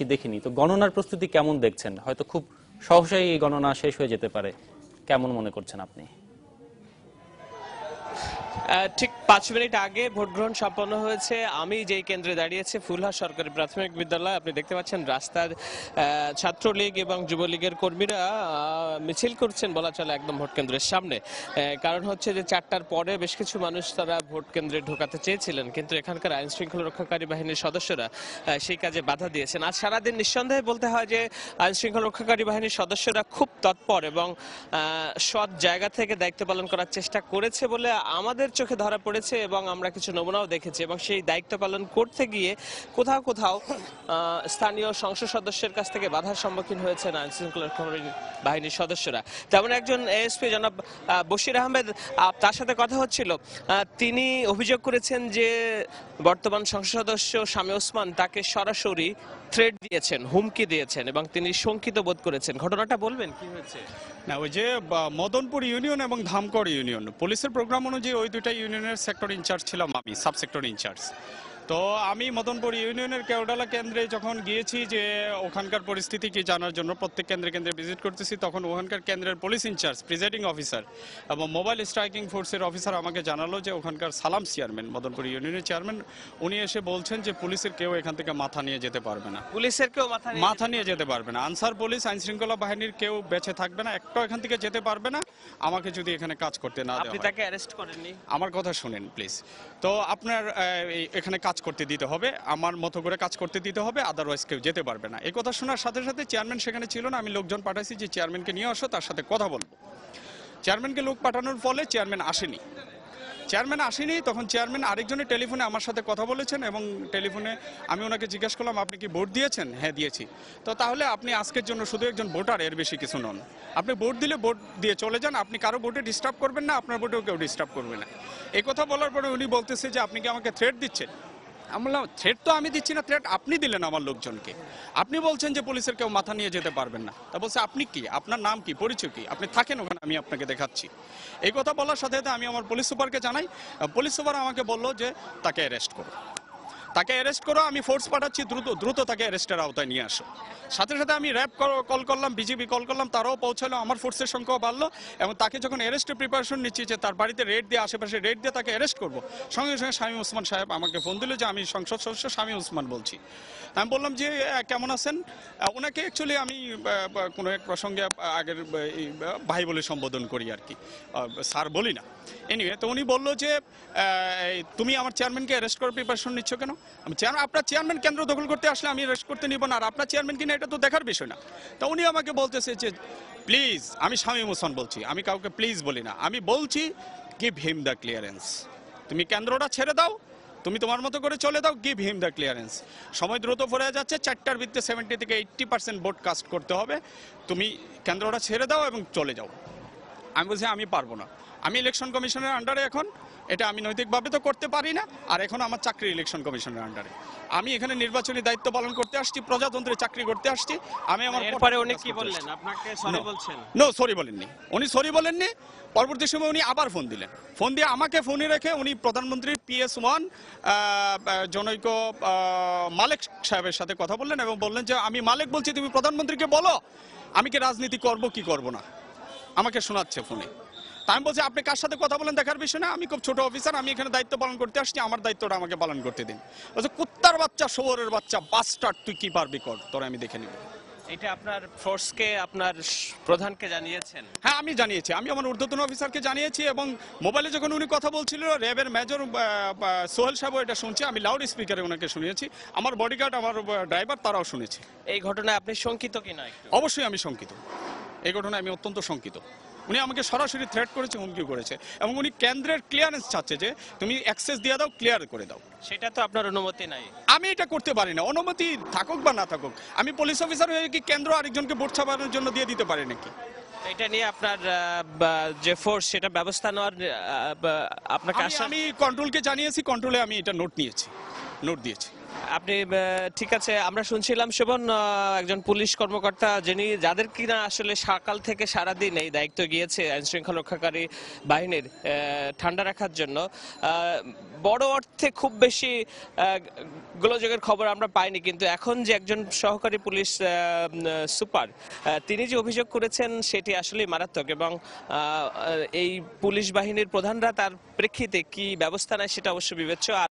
বেশি দেখিনি। তো গণনার প্রস্তুতি কেমন দেখছেন? হয়তো খুব সহসাই এই গণনা শেষ হয়ে যেতে পারে। কেমন মনে করছেন আপনি? ঠিক পাঁচ মিনিট আগে ভোট গ্রহণ সম্পন্ন হয়েছে। আমি যেই কেন্দ্রে দাঁড়িয়েছি ফুলহা সরকারি প্রাথমিক বিদ্যালয়। আপনি দেখতে পাচ্ছেন রাস্তার ছাত্রলীগ এবং যুবলীগের কর্মীরা মিছিল করছেন বলা চলে একদম ভোট কেন্দ্রের সামনে। কারণ হচ্ছে যে চারটার পরে বেশ কিছু মানুষ তারা ভোট কেন্দ্রে ঢোকাতে চেয়েছিলেন। কিন্তু এখানকার আইন শৃঙ্খলা রক্ষাকারী বাহিনীর সদস্যরা সেই কাজে বাধা দিয়েছেন। আজ সারাদিন নিঃসন্দেহে বলতে হয় যে আইন শৃঙ্খলা রক্ষাকারী বাহিনীর সদস্যরা খুব তৎপর এবং সৎ জায়গা থেকে দায়িত্ব পালন করার চেষ্টা করেছে বলে আমাদের চোখে ধরা পড়েছে এবং আমরা কিছু নমুনাও দেখেছি এবং সেই দায়িত্ব পালন করতে গিয়ে কোথাও কোথাও স্থানীয় সংসদ সদস্যের কাছ থেকে বাধার সম্মুখীন হয়েছেন আইন শৃঙ্খলা বাহিনীর সদস্যরা। তেমন একজন এএসপি জনাব বশির আহমেদ তার সাথে কথা হচ্ছিল। তিনি অভিযোগ করেছেন যে বর্তমান সংসদ সদস্য স্বামী ওসমান তাকে সরাসরি থ্রেড দিয়েছেন, হুমকি দিয়েছেন এবং তিনি শঙ্কিত বোধ করেছেন। ঘটনাটা বলবেন, কি হয়েছে? না, ওই যে মদনপুর ইউনিয়ন এবং ধামকড় ইউনিয়ন। পুলিশের প্রোগ্রাম অনুযায়ী ওই দুইটা ইউনিয়নের সেক্টর ইনচার্জ ছিলাম আমি সাব সেক্টর ইনচার্জ। তো আমি মদনপুর ইউনিয়নের কেওডালা কেন্দ্রে যখন গিয়েছি যে ওখানকার পরিস্থিতি কি জানার জন্য প্রত্যেক কেন্দ্রে কেন্দ্রে ভিজিট করতেছি তখন ওখানকার কেন্দ্রের পুলিশ ইনচার্জ প্রিজাইডিং অফিসার এবং মোবাইল স্ট্রাইকিং ফোর্সের অফিসার আমাকে জানালো যে ওখানকার সালাম চেয়ারম্যান মদনপুর ইউনিয়নের চেয়ারম্যান উনি এসে বলছেন যে পুলিশের কেউ এখান থেকে মাথা নিয়ে যেতে পারবে না। পুলিশের কেউ মাথা নিয়ে মাথা নিয়ে যেতে পারবে না। আনসার পুলিশ আইন শৃঙ্খলা বাহিনীর কেউ বেঁচে থাকবে না একটাও এখান থেকে যেতে পারবে না। আমাকে যদি এখানে কাজ করতে না আপনি তাকে অ্যারেস্ট করেননি? আমার কথা শুনেন প্লিজ তো আপনার এখানে কাজ করতে দিতে হবে, আমার মতো করে কাজ করতে দিতে হবে আদারওয়াইজ কেউ যেতে পারবে না। এই কথা শোনার সাথে সাথে চেয়ারম্যান সেখানে ছিল না, আমি লোকজন পাঠাইছি যে চেয়ারম্যানকে নিয়ে আসো, তার সাথে কথা বলব। চেয়ারম্যানকে লোক পাঠানোর ফলে চেয়ারম্যান আসেনি। চেয়ারম্যান আসেনি, তখন চেয়ারম্যান আরেকজনের টেলিফোনে আমার সাথে কথা বলেছেন এবং টেলিফোনে আমি ওনাকে জিজ্ঞেস করলাম, আপনি কি ভোট দিয়েছেন? হ্যাঁ দিয়েছি। তো তাহলে আপনি আজকের জন্য শুধু একজন ভোটার, এর বেশি কিছু নন। আপনি ভোট দিলে ভোট দিয়ে চলে যান, আপনি কারও ভোটে ডিস্টার্ব করবেন না, আপনার ভোটেও কেউ ডিস্টার্ব করবে না। এই কথা বলার পরে উনি বলতেছে যে, আপনি কি আমাকে থ্রেট দিচ্ছেন? আমি বললাম থ্রেট তো আমি দিচ্ছি না থ্রেট আপনি দিলেন আমার লোকজনকে। আপনি বলছেন যে পুলিশের কেউ মাথা নিয়ে যেতে পারবেন না। তা বলছে, আপনি কি? আপনার নাম কি? পরিচয় কি? আপনি থাকেন ওখানে, আমি আপনাকে দেখাচ্ছি। এই কথা বলার সাথে সাথে আমি আমার পুলিশ সুপারকে জানাই। পুলিশ সুপার আমাকে বলল যে তাকে অ্যারেস্ট করো। তাকে অ্যারেস্ট করো, আমি ফোর্স পাঠাচ্ছি, দ্রুত দ্রুত তাকে অ্যারেস্টের আওতায় নিয়ে আসো। সাথে সাথে আমি র্যাব কল করলাম বিজেপি কল করলাম, তারাও পৌঁছালো, আমার ফোর্সের সংখ্যাও বাড়লো এবং তাকে যখন অ্যারেস্টের প্রিপারেশন নিচ্ছি যে তার বাড়িতে রেড দিয়ে, আশেপাশে রেড দিয়ে তাকে অ্যারেস্ট করব, সঙ্গে সঙ্গে স্বামী ওসমান সাহেব আমাকে ফোন দিল যে আমি সংসদ সদস্য স্বামী ওসমান বলছি। আমি বললাম যে কেমন আছেন? ওনাকে অ্যাকচুয়ালি আমি কোনো এক প্রসঙ্গে আগের ভাই বলে সম্বোধন করি আর কি। স্যার বলি না। এনিওয়ে তো উনি বলল যে তুমি আমার চেয়ারম্যানকে অ্যারেস্ট করার প্রিপারেশন নিচ্ছ কেন? আমি চেয়ারম্যান আপনার চেয়ারম্যান কেন্দ্র দখল করতে আসলে আমি রেস্ট করতে নিব না। আর আপনার চেয়ারম্যান কিনা এটা তো দেখার বিষয় না। তা উনি আমাকে বলতেছে যে প্লিজ আমি স্বামী মোসন বলছি। আমি কাউকে প্লিজ বলি না। আমি বলছি গিভ হিম দ্য ক্লিয়ারেন্স তুমি কেন্দ্রটা ছেড়ে দাও। তুমি তোমার মতো করে চলে দাও। গিভ হিম দ্য ক্লিয়ারেন্স সময় দ্রুত পড়ে যাচ্ছে। চারটার ভিত্তিতে সেভেন্টি থেকে এইট্টি পার্সেন্ট ভোট কাস্ট করতে হবে। তুমি কেন্দ্রটা ছেড়ে দাও এবং চলে যাও। আমি বলছি, আমি পারব না। আমি ইলেকশন কমিশনের আন্ডারে এখন। এটা আমি নৈতিকভাবে তো করতে পারি না আর এখন আমার চাকরি ইলেকশন কমিশনের আন্ডারে আমি এখানে নির্বাচনী দায়িত্ব পালন করতে আসছি প্রজাতন্ত্রের চাকরি করতে আসছি। আমি আমার এরপরে উনি কি বললেন? আপনাকে সরি বলছেন? নো সরি বলেননি। উনি সরি বলেননি। পরবর্তী সময় উনি আবার ফোন দিলেন। ফোন দিয়ে আমাকে ফোনে রেখে উনি প্রধানমন্ত্রীর পিএস ওয়ান জনৈক মালেক সাহেবের সাথে কথা বললেন এবং বললেন যে আমি মালেক বলছি তুমি প্রধানমন্ত্রীকে বলো। আমি কি রাজনীতি করব কি করব না? আমাকে শোনাচ্ছে ফোনে তা আমি বলছি আপনি কার সাথে কথা বলেন দেখার বিষয় না? আমি খুব ছোট অফিসার আমি এখানে দায়িত্ব পালন করতে আসছি আমার দায়িত্বটা আমাকে পালন করতে দিন। বলছে কুত্তার বাচ্চা শোবরের বাচ্চা বাস্টার তুই কি পারবি কর? তোরা আমি দেখে নিব। এটা আপনার ফোর্সকে আপনার প্রধানকে জানিয়েছেন? হ্যাঁ আমি জানিয়েছি। আমি আমার ঊর্ধ্বতন অফিসারকে জানিয়েছি এবং মোবাইলে যখন উনি কথা বলছিল র্যাবের মেজর সোহেল সাহেব এটা শুনছে আমি লাউড স্পিকারে ওনাকে শুনিয়েছি। আমার বডিগার্ড আমার ড্রাইভার তারাও শুনেছে। এই ঘটনায় আপনি শঙ্কিত কিনা অবশ্যই আমি শঙ্কিত। এই ঘটনায় আমি অত্যন্ত শঙ্কিত। উনি আমাকে সরাসরি থ্রেট করেছে হুমকি করেছে। এবং উনি কেন্দ্রের ক্লিয়ারেন্স চাচ্ছে যে তুমি অ্যাক্সেস দিয়ে দাও ক্লিয়ার করে দাও। সেটা তো আপনার অনুমতি নাই। আমি এটা করতে পারি না। অনুমতি থাকুক বা না থাকুক আমি পুলিশ অফিসার হয়ে কি কেন্দ্র আরেকজনকে ভোট ছাপানোর জন্য দিয়ে দিতে পারি নাকি? এটা নিয়ে আপনার যে ফোর্স সেটা ব্যবস্থা নেওয়ার আপনাকে আমি- আমি কন্ট্রোলকে জানিয়েছি কন্ট্রোলে আমি এটা নোট নিয়েছি। নোট দিয়েছি। আপনি ঠিক আছে, আমরা শুনছিলাম শোভন একজন পুলিশ কর্মকর্তা, যিনি যাদের কিনা আসলে সকাল থেকে সারাদিন এই দায়িত্ব গিয়েছে আইন শৃঙ্খলা রক্ষাকারী বাহিনীর ঠান্ডা রাখার জন্য। বড় অর্থে খুব বেশি গোলযোগের খবর আমরা পাইনি, কিন্তু এখন যে একজন সহকারী পুলিশ সুপার তিনি যে অভিযোগ করেছেন সেটি আসলে মারাত্মক এবং এই পুলিশ বাহিনীর প্রধানরা তার প্রেক্ষিতে কি ব্যবস্থা নেয় সেটা অবশ্য বিবেচ্য।